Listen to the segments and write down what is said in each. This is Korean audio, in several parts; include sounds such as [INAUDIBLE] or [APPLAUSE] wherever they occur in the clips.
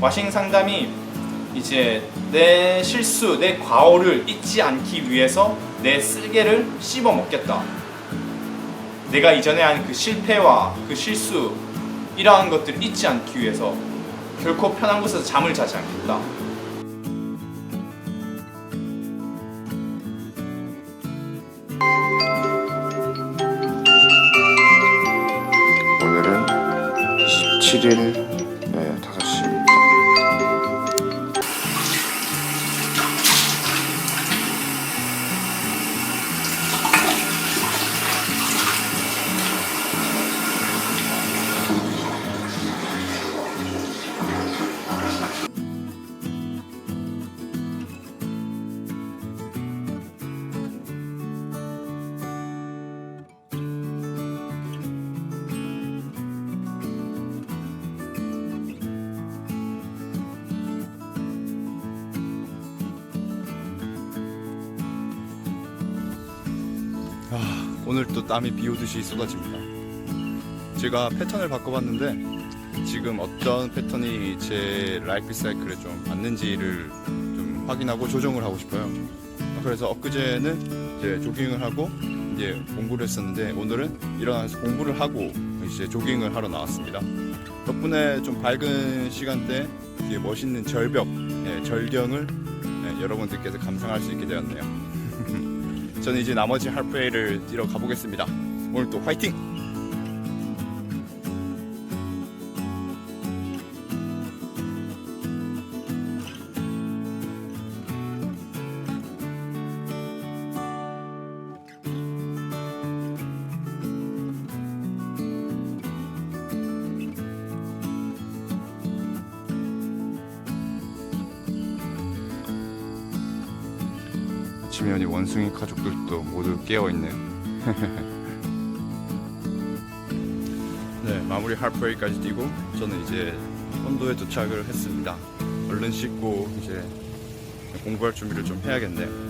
와싱 상담이 이제 내 실수, 내 과오를 잊지 않기 위해서 내 쓸개를 씹어 먹겠다. 내가 이전에 한 그 실패와 그 실수 이러한 것들을 잊지 않기 위해서 결코 편한 곳에서 잠을 자지 않겠다. 오늘은 27일 오늘 또 땀이 비 오듯이 쏟아집니다. 제가 패턴을 바꿔봤는데 지금 어떤 패턴이 제 라이프 사이클에 좀 맞는지를 좀 확인하고 조정을 하고 싶어요. 그래서 엊그제는 이제 조깅을 하고 이제 공부를 했었는데 오늘은 일어나서 공부를 하고 이제 조깅을 하러 나왔습니다. 덕분에 좀 밝은 시간대 이제 멋있는 절벽, 예, 절경을 예, 여러분들께서 감상할 수 있게 되었네요. 저는 이제 나머지 할프웨이를 뛰러 가보겠습니다. 오늘 또 화이팅! 우리 원숭이 가족들도 모두 깨어있네요. [LAUGHS] 네, 마무리 할프웨이까지 뛰고 저는 이제 혼도에 도착을 했습니다. 얼른 씻고 이제 공부할 준비를 좀 해야겠네요.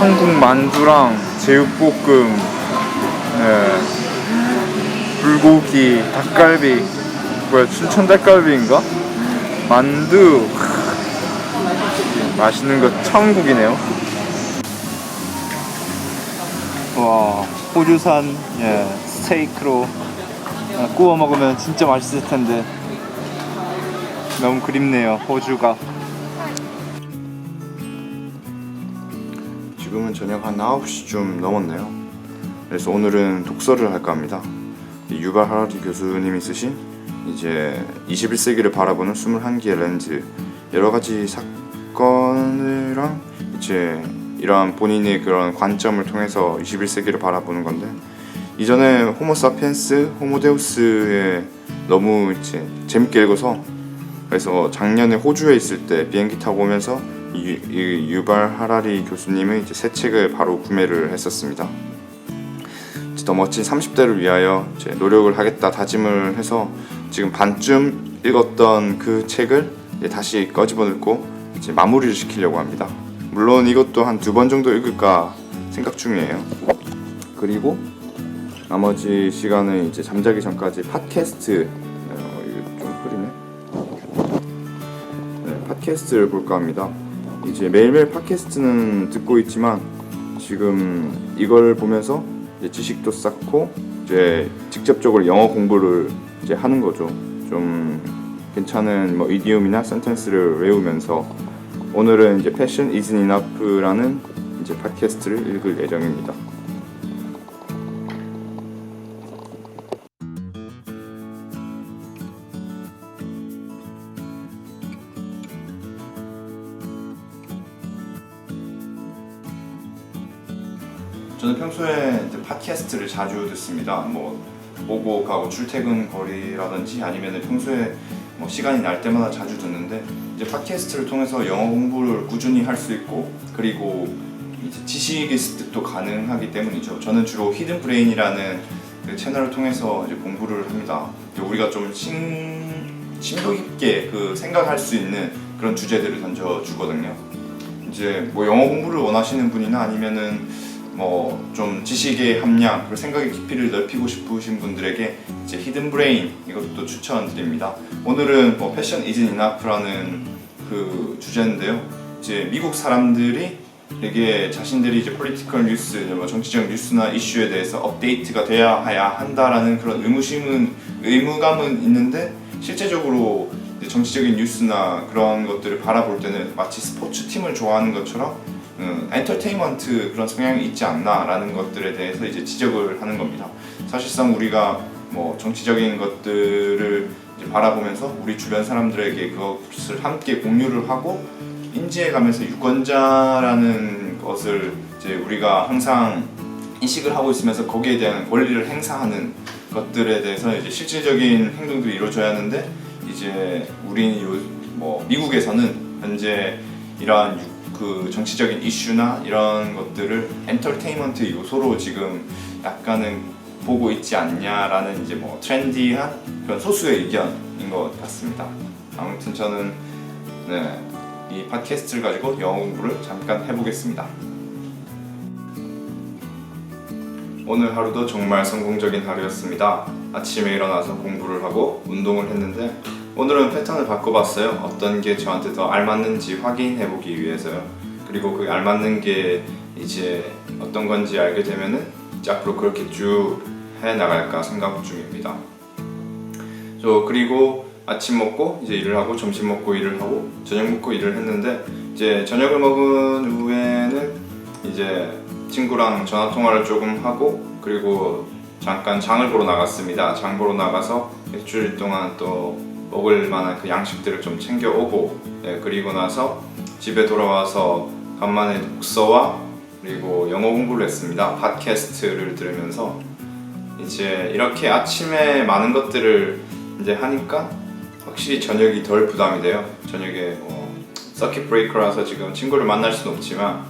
한국 만두랑 제육볶음, 네. 불고기, 닭갈비, 뭐야 춘천 닭갈비인가? 만두, 맛있는 거 천국이네요. 와 호주산 예, 스테이크로 아, 구워 먹으면 진짜 맛있을 텐데 너무 그립네요 호주가. 지금은 저녁 한 9시쯤 넘었네요. 그래서 오늘은 독서를 할까 합니다. 이 유발 하라리 교수님이 쓰신 이제 21세기를 바라보는 21개의 렌즈 여러 가지 사건이랑 이제 이러한 본인의 그런 관점을 통해서 21세기를 바라보는 건데 이전에 호모 사피엔스, 호모 데우스에 너무 이제 재밌게 읽어서 그래서 작년에 호주에 있을 때 비행기 타고 오면서 이, 이 유발 하라리 교수님의 이제 새 책을 바로 구매를 했었습니다. 더 멋진 30대를 위하여 노력을 하겠다 다짐을 해서 지금 반쯤 읽었던 그 책을 다시 꺼집어넣고 이제 마무리를 시키려고 합니다. 물론 이것도 한 두 번 정도 읽을까 생각 중이에요. 그리고 나머지 시간은 이제 잠자기 전까지 팟캐스트 어, 이거 좀 흐리네. 네, 팟캐스트를 볼까 합니다. 이제 매일매일 팟캐스트는 듣고 있지만 지금 이걸 보면서 이제 지식도 쌓고 이제 직접적으로 영어 공부를 이제 하는 거죠. 좀 괜찮은 뭐 이디움이나 센텐스를 외우면서 오늘은 이제 Passion Isn't Enough라는 이제 팟캐스트를 읽을 예정입니다. 저는 평소에 팟캐스트를 자주 듣습니다. 뭐 오고 가고 출퇴근 거리라든지 아니면 평소에 뭐 시간이 날 때마다 자주 듣는데 이제 팟캐스트를 통해서 영어 공부를 꾸준히 할 수 있고 그리고 이제 지식의 습득도 가능하기 때문이죠. 저는 주로 히든 브레인이라는 그 채널을 통해서 이제 공부를 합니다. 우리가 좀 심, 심도 깊게 그 생각할 수 있는 그런 주제들을 던져 주거든요. 이제 뭐 영어 공부를 원하시는 분이나 아니면은 뭐좀 지식의 함량 그리고 생각의 깊이를 넓히고 싶으신 분들에게 이제 히든 브레인 이것도 추천드립니다. 오늘은 뭐 패션 이즈 이나프라는 그 주제인데요. 이제 미국 사람들이 되게 자신들이 이제 폴리티컬 뉴스, 뭐 정치적 뉴스나 이슈에 대해서 업데이트가 돼야 해야 한다라는 그런 의무심은 의무감은 있는데 실제적으로 정치적인 뉴스나 그런 것들을 바라볼 때는 마치 스포츠 팀을 좋아하는 것처럼 음, 엔터테인먼트 그런 성향이 있지 않나라는 것들에 대해서 이제 지적을 하는 겁니다. 사실상 우리가 뭐 정치적인 것들을 바라보면서 우리 주변 사람들에게 그것을 함께 공유를 하고 인지해가면서 유권자라는 것을 이제 우리가 항상 인식을 하고 있으면서 거기에 대한 권리를 행사하는 것들에 대해서 이제 실질적인 행동들이 이루어져야 하는데 이제 우리 요뭐 미국에서는 현재 이러한 유- 그 정치적인 이슈나 이런 것들을 엔터테인먼트 요소로 지금 약간은 보고 있지 않냐라는 이제 뭐 트렌디한 그런 소수의 의견인 것 같습니다. 아무튼 저는 네, 이 팟캐스트를 가지고 영어 공부를 잠깐 해보겠습니다. 오늘 하루도 정말 성공적인 하루였습니다. 아침에 일어나서 공부를 하고 운동을 했는데 오늘은 패턴을 바꿔봤어요. 어떤 게 저한테 더 알맞는지 확인해보기 위해서요. 그리고 그 알맞는 게 이제 어떤 건지 알게 되면은 이제 앞으로 그렇게 쭉 해나갈까 생각 중입니다. 저 그리고 아침 먹고 이제 일을 하고 점심 먹고 일을 하고 저녁 먹고 일을 했는데 이제 저녁을 먹은 후에는 이제 친구랑 전화 통화를 조금 하고 그리고 잠깐 장을 보러 나갔습니다. 장 보러 나가서 일주일 동안 또 먹을 만한 그 양식들을 좀 챙겨 오고 네, 그리고 나서 집에 돌아와서 간만에 독서와 그리고 영어 공부를 했습니다. 팟캐스트를 들으면서 이제 이렇게 아침에 많은 것들을 이제 하니까 확실히 저녁이 덜 부담이 돼요. 저녁에 뭐 서킷 브레이커라서 지금 친구를 만날 수는 없지만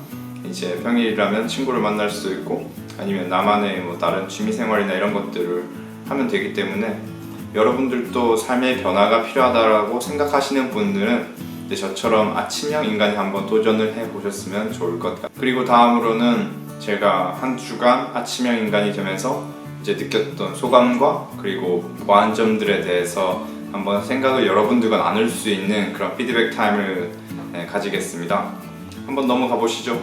이제 평일이라면 친구를 만날 수도 있고 아니면 나만의 뭐 다른 취미 생활이나 이런 것들을 하면 되기 때문에 여러분들도 삶의 변화가 필요하다라고 생각하시는 분들은 저처럼 아침형 인간이 한번 도전을 해 보셨으면 좋을 것 같아요. 그리고 다음으로는 제가 한 주간 아침형 인간이 되면서 이제 느꼈던 소감과 그리고 보완 점들에 대해서 한번 생각을 여러분들과 나눌 수 있는 그런 피드백 타임을 네, 가지겠습니다. 한번 넘어가 보시죠.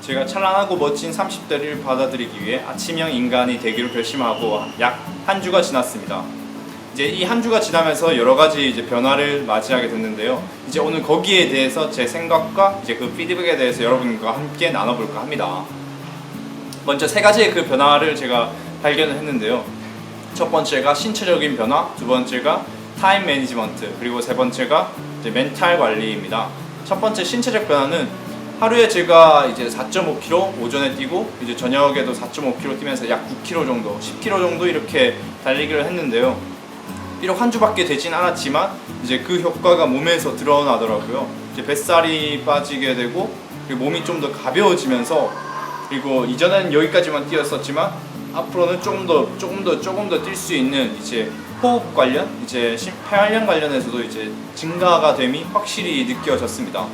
제가 찬란하고 멋진 30대를 받아들이기 위해 아침형 인간이 되기로 결심하고 약 한 주가 지났습니다. 이제 이 한 주가 지나면서 여러 가지 이제 변화를 맞이하게 됐는데요. 이제 오늘 거기에 대해서 제 생각과 이제 그 피드백에 대해서 여러분과 함께 나눠볼까 합니다. 먼저 세 가지의 그 변화를 제가 발견을 했는데요. 첫 번째가 신체적인 변화, 두 번째가 타임 매니지먼트, 그리고 세 번째가 이제 멘탈 관리입니다. 첫 번째 신체적 변화는 하루에 제가 이제 4.5km 오전에 뛰고 이제 저녁에도 4.5km 뛰면서 약 9km 정도, 10km 정도 이렇게 달리기를 했는데요. 비록 한 주밖에 되진 않았지만 이제 그 효과가 몸에서 드러나더라고요. 이제 뱃살이 빠지게 되고 그리고 몸이 좀 더 가벼워지면서 그리고 이전에는 여기까지만 뛰었었지만 앞으로는 조금 더 조금 더 조금 더 뛸 수 있는 이제 호흡 관련 이제 심폐활량 관련해서도 이제 증가가 됨이 확실히 느껴졌습니다.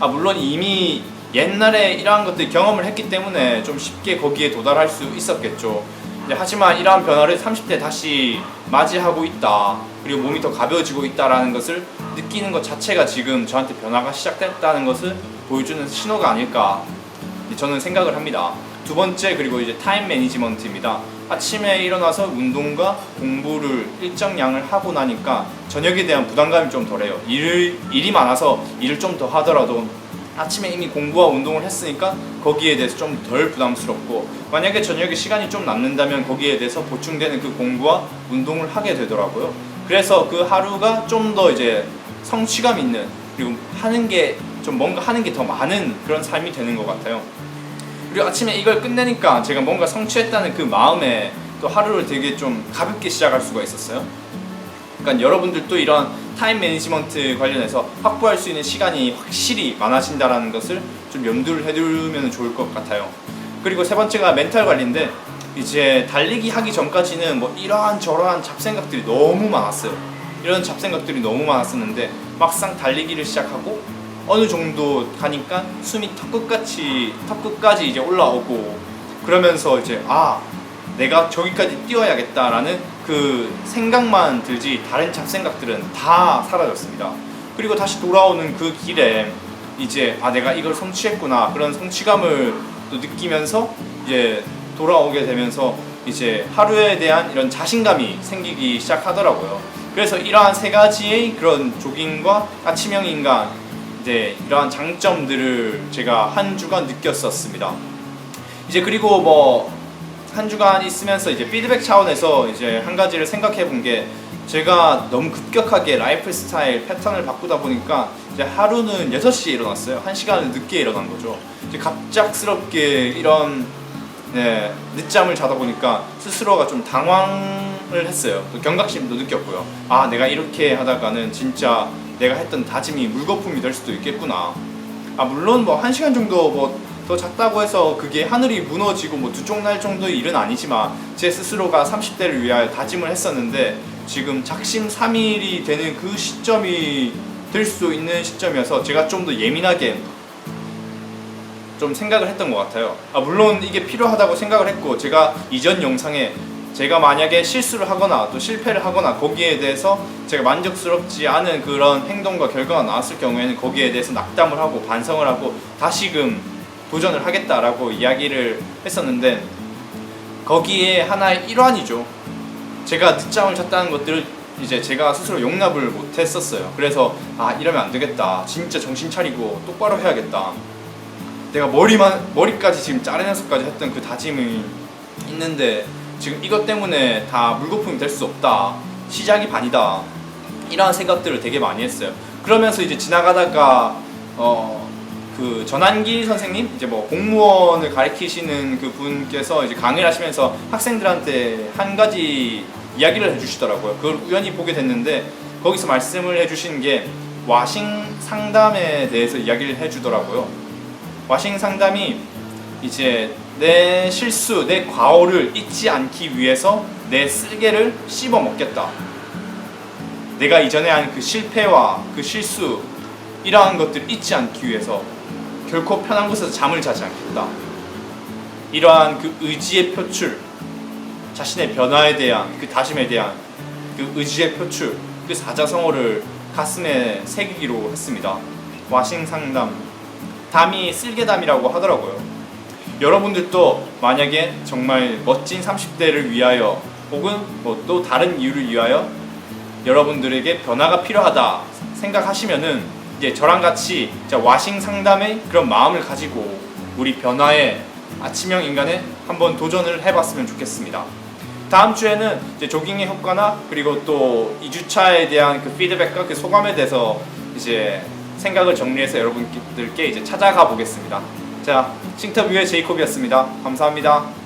아 물론 이미 옛날에 이러한 것들 경험을 했기 때문에 좀 쉽게 거기에 도달할 수 있었겠죠. 이제 하지만 이러한 변화를 30대 다시 맞이하고 있다. 그리고 몸이 더 가벼워지고 있다라는 것을 느끼는 것 자체가 지금 저한테 변화가 시작됐다는 것을 보여주는 신호가 아닐까 저는 생각을 합니다. 두 번째 그리고 이제 타임 매니지먼트입니다. 아침에 일어나서 운동과 공부를 일정량을 하고 나니까 저녁에 대한 부담감이 좀 덜해요. 일을 일이 많아서 일을 좀 더 하더라도 아침에 이미 공부와 운동을 했으니까 거기에 대해서 좀 덜 부담스럽고 만약에 저녁에 시간이 좀 남는다면 거기에 대해서 보충되는 그 공부와 운동을 하게 되더라고요. 그래서 그 하루가 좀 더 이제 성취감 있는 그리고 하는 게 좀 뭔가 하는 게 더 많은 그런 삶이 되는 것 같아요. 그리고 아침에 이걸 끝내니까 제가 뭔가 성취했다는 그 마음에 또 하루를 되게 좀 가볍게 시작할 수가 있었어요. 그러니까 여러분들도 이런 타임 매니지먼트 관련해서 확보할 수 있는 시간이 확실히 많아진다라는 것을 좀 염두를 해두면 좋을 것 같아요. 그리고 세 번째가 멘탈 관리인데 이제 달리기 하기 전까지는 뭐 이러한 저러한 잡생각들이 너무 많았어요. 이런 잡생각들이 너무 많았었는데 막상 달리기를 시작하고 어느 정도 가니까 숨이 턱끝같이 턱끝까지 이제 올라오고 그러면서 이제 아 내가 저기까지 뛰어야겠다라는 그 생각만 들지 다른 잡생각들은 다 사라졌습니다. 그리고 다시 돌아오는 그 길에 이제 아 내가 이걸 성취했구나 그런 성취감을 또 느끼면서 이제 돌아오게 되면서 이제 하루에 대한 이런 자신감이 생기기 시작하더라고요. 그래서 이러한 세 가지의 그런 조깅과 아침형 인간 이제 이러한 장점들을 제가 한 주간 느꼈었습니다. 이제 그리고 뭐 한 주간 있으면서 이제 피드백 차원에서 이제 한 가지를 생각해 본 게 제가 너무 급격하게 라이프 스타일 패턴을 바꾸다 보니까 이제 하루는 6시에 일어났어요. 1시간을 늦게 일어난 거죠. 이제 갑작스럽게 이런 네, 늦잠을 자다 보니까 스스로가 좀 당황을 했어요. 또 경각심도 느꼈고요. 아, 내가 이렇게 하다가는 진짜 내가 했던 다짐이 물거품이 될 수도 있겠구나. 아, 물론 뭐한 시간 정도 뭐 더 잤다고 해서 그게 하늘이 무너지고 뭐 두쪽 날 정도의 일은 아니지만 제 스스로가 30대를 위하여 다짐을 했었는데 지금 작심 삼일이 되는 그 시점이 될 수 있는 시점이어서 제가 좀 더 예민하게 좀 생각을 했던 것 같아요. 아, 물론 이게 필요하다고 생각을 했고 제가 이전 영상에 제가 만약에 실수를 하거나 또 실패를 하거나 거기에 대해서 제가 만족스럽지 않은 그런 행동과 결과가 나왔을 경우에는 거기에 대해서 낙담을 하고 반성을 하고 다시금 도전을 하겠다라고 이야기를 했었는데 거기에 하나의 일환이죠. 제가 늦잠을 잤다는 것들을 이제 제가 스스로 용납을 못했었어요. 그래서 아 이러면 안 되겠다. 진짜 정신 차리고 똑바로 해야겠다. 내가 머리만 머리까지 지금 짜내면서까지 했던 그 다짐이 있는데 지금 이것 때문에 다 물거품이 될 수 없다. 시작이 반이다. 이러한 생각들을 되게 많이 했어요. 그러면서 이제 지나가다가 어 그 전환기 선생님 이제 뭐 공무원을 가르치시는 그 분께서 이제 강의를 하시면서 학생들한테 한 가지 이야기를 해주시더라고요. 그걸 우연히 보게 됐는데 거기서 말씀을 해주신 게 와싱 상담에 대해서 이야기를 해주더라고요. 와싱 상담이 이제 내 실수, 내 과오를 잊지 않기 위해서 내 쓸개를 씹어 먹겠다. 내가 이전에 한 그 실패와 그 실수 이러한 것들을 잊지 않기 위해서 결코 편한 곳에서 잠을 자지 않겠다. 이러한 그 의지의 표출, 자신의 변화에 대한 그 다짐에 대한 그 의지의 표출, 그 사자성어를 가슴에 새기기로 했습니다. 와싱 상담, 담이 쓸개담이라고 하더라고요. 여러분들도 만약에 정말 멋진 30대를 위하여 혹은 뭐 또 다른 이유를 위하여 여러분들에게 변화가 필요하다 생각하시면은 이제 저랑 같이 와싱 상담의 그런 마음을 가지고 우리 변화의 아침형 인간에 한번 도전을 해봤으면 좋겠습니다. 다음 주에는 이제 조깅의 효과나 그리고 또 2주차에 대한 그 피드백과 그 소감에 대해서 이제 생각을 정리해서 여러분들께 이제 찾아가 보겠습니다. 자, 싱터뷰의 제이콥이었습니다. 감사합니다.